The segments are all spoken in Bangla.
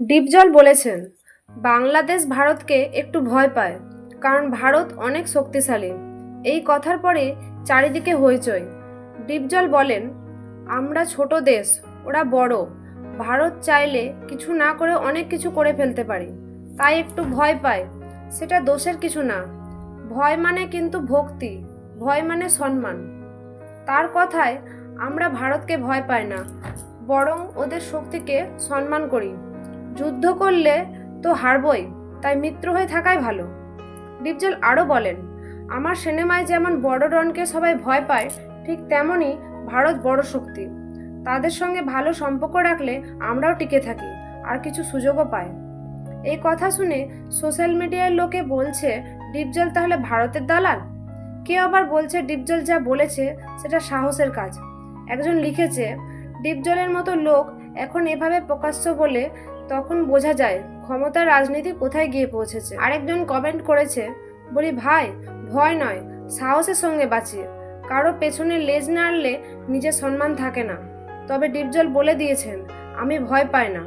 ডিপজল বলেছেন, বাংলাদেশ ভারতকে একটু ভয় পায়, কারণ ভারত অনেক শক্তিশালী। এই কথার পরে চারিদিকে হইচই। ডিপজল বলেন, আমরা ছোট দেশ, ওরা বড়। ভারত চাইলে কিছু না করে অনেক কিছু করে ফেলতে পারি। তাই একটু ভয় পায়, সেটা দোষের কিছু না। ভয় মানে কিন্তু ভক্তি, ভয় মানে সম্মান। তার কথায় আমরা ভারতকে ভয় পাই না, বরং ওদের শক্তিকে সম্মান করি। যুদ্ধ করলে তো হারবই, তাই মিত্র হয়ে থাকাই ভালো। ডিপজল আরও বলেন, আমার সিনেমায় যেমন বড় ডনকে সবাই ভয় পায়, ঠিক তেমনই ভারত বড় শক্তি। তাদের সঙ্গে ভালো সম্পর্ক রাখলে আমরাও টিকে থাকি, আর কিছু সুযোগও পাই। এই কথা শুনে সোশ্যাল মিডিয়ার লোকে বলছে, ডিপজল তাহলে ভারতের দালাল? কেউ আবার বলছে, ডিপজল যা বলেছে, সেটা সাহসের কাজ। একজন লিখেছে, ডিপজলের মতো লোক এখন এভাবে প্রকাশ্য বলে তখন বোঝা যায় ক্ষমতার রাজনীতি কোথায় গিয়ে পৌঁছেছে। আরেকজন কমেন্ট করেছে, বলি ভাই, ভয় নয়, সাহসের সঙ্গে বাঁচি। কারও পেছনে লেজ না নাড়লে নিজের সম্মান থাকে না। তবে ডিপজল বলে দিয়েছেন, আমি ভয় পাই না।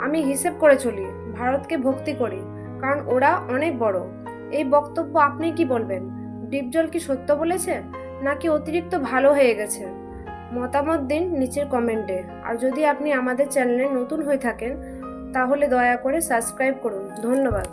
আমি হিসেব করে চলি, ভারতকে ভক্তি করি, কারণ ওরা অনেক বড়। এই বক্তব্য আপনি কি বলবেন? ডিপজল কি সত্য বলেছে? নাকি অতিরিক্ত ভালো হয়ে গেছে? মতামত দিন নিচের কমেন্টে আর যদি আপনি আমাদের চ্যানেলে নতুন হয়ে থাকেন তাহলে দয়া করে সাবস্ক্রাইব করুন। ধন্যবাদ।